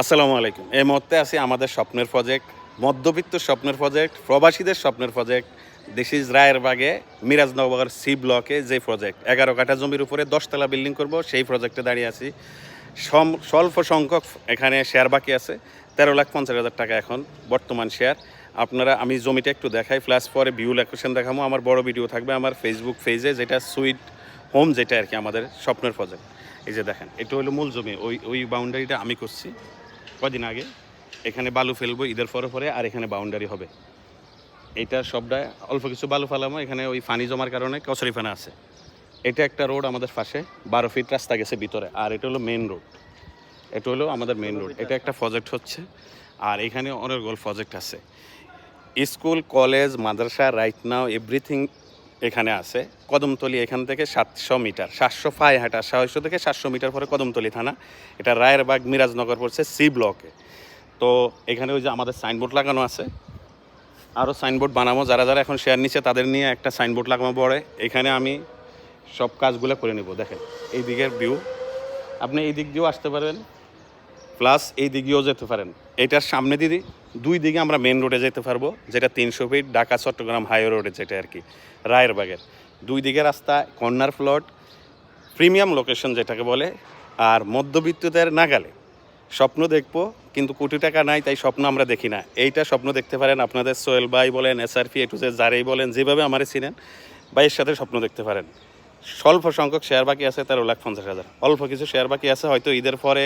আসসালামু আলাইকুম। এই মুহূর্তে আছি আমাদের স্বপ্নের প্রজেক্ট মধ্যবিত্ত স্বপ্নের প্রজেক্ট প্রবাসীদের স্বপ্নের প্রজেক্ট দিস ইজ রায়েরবাগে মিরাজনগর সি ব্লকে যে প্রজেক্ট এগারো কাঠা জমির উপরে দশতলা বিল্ডিং করব, সেই প্রজেক্টে দাঁড়িয়ে আছি। সম- স্বল্প সংখ্যক এখানে শেয়ার বাকি আছে, তেরো লাখ পঞ্চাশ হাজার টাকা এখন বর্তমান শেয়ার আপনারা, আমি জমিটা একটু দেখাই প্লাস পরে ভিউ লোকেশন দেখাবো আমার বড় ভিডিও থাকবে আমার ফেসবুক পেজে যেটা সুইট হোম যেটা আর কি আমাদের স্বপ্নের প্রজেক্ট এই যে দেখেন, এটা হলো মূল জমি, ওই ওই বাউন্ডারিটা আমি করছি। কদিন আগে এখানে বালু ফেলব, ঈদের পরে পরে, আর এখানে বাউন্ডারি হবে। এটা সবটা অল্প কিছু বালু ফেলামো, এখানে ওই পানি জমার কারণে কচুরি ফানা আছে। এটা একটা রোড আমাদের পাশে, বারো ফিট রাস্তা গেছে ভিতরে, আর এটা হলো মেন রোড এটা হলো আমাদের মেন রোড এটা একটা প্রজেক্ট হচ্ছে, আর এখানে অনেকগুলো প্রজেক্ট আছে। স্কুল কলেজ মাদ্রাসা রাইট নাও এভরিথিং এখানে আছে। কদমতলি এখান থেকে সাতশো মিটার, সাতশো ফাই হাঁটা, ছয়শো থেকে সাতশো মিটার পরে কদমতলি থানা। এটা রায়েরবাগ মিরাজনগর পড়ছে সি ব্লকে। তো এখানে ওই যে আমাদের সাইনবোর্ড লাগানো আছে। আরও সাইনবোর্ড বানাবো, যারা যারা এখন শেয়ার নিচ্ছে তাদের নিয়ে একটা সাইনবোর্ড লাগানো পড়ে এখানে আমি সব কাজগুলো করে নেব, দেখেন। এই দিকের ভিউ আপনি এই দিক দিয়েও আসতে পারেন প্লাস এই দিকেও যেতে পারেন। এটার সামনে দিদি দুই দিকে আমরা মেন রোডে যেতে পারব, যেটা তিনশো ফিট ঢাকা, চট্টগ্রাম হাইওয়ে রোডে যেটা আর কি, রায়েরবাগের। দুই দিকে রাস্তা কর্নার প্লট প্রিমিয়াম লোকেশন যেটাকে বলে, আর মধ্যবিত্তদের নাগালে। স্বপ্ন দেখব, কিন্তু কোটি টাকা নাই, তাই স্বপ্ন আমরা দেখি না। এইটা স্বপ্ন দেখতে পারেন আপনাদের সোহেল ভাই বলেন এসআরপি এটু যে যারাই বলেন, যেভাবে আমারে চিনেন, ভাইয়ের সাথে স্বপ্ন দেখতে পারেন। স্বল্প সংখ্যক শেয়ার বাকি আছে, তেরো লাখ পঞ্চাশ হাজার। অল্প কিছু শেয়ার বাকি আছে, হয়তো ঈদের পরে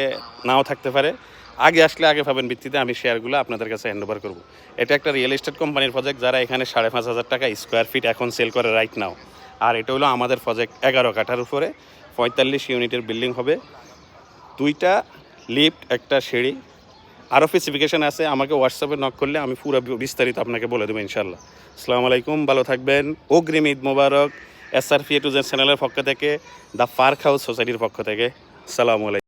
নাও থাকতে পারে। আগে আসলে আগে পাবেন ভিত্তিতে আমি শেয়ারগুলো আপনাদের কাছে হ্যান্ড ওভার করব। এটা একটা রিয়েল এস্টেট কোম্পানির প্রজেক্ট যারা এখানে সাড়ে পাঁচ হাজার টাকা স্কোয়ার ফিট এখন সেল করে রাইট নাও আর এটা হলো আমাদের প্রজেক্ট এগারো কাঠার উপরে, পঁয়তাল্লিশ ইউনিটের বিল্ডিং হবে। দুইটা লিফট একটা সিঁড়ি। আরও স্পেসিফিকেশান আছে, আমাকে হোয়াটসঅ্যাপে নক করলে আমি পুরো বিস্তারিত আপনাকে বলে দেবো ইনশাল্লাহ আসসালামু আলাইকুম, ভালো থাকবেন। অগ্রিম ঈদ মোবারক এস আর পি টু চ্যানেলের পক্ষ থেকে দ্য পার্ক হাউস সোসাইটির পক্ষ থেকে। সালামু আলাইকুম।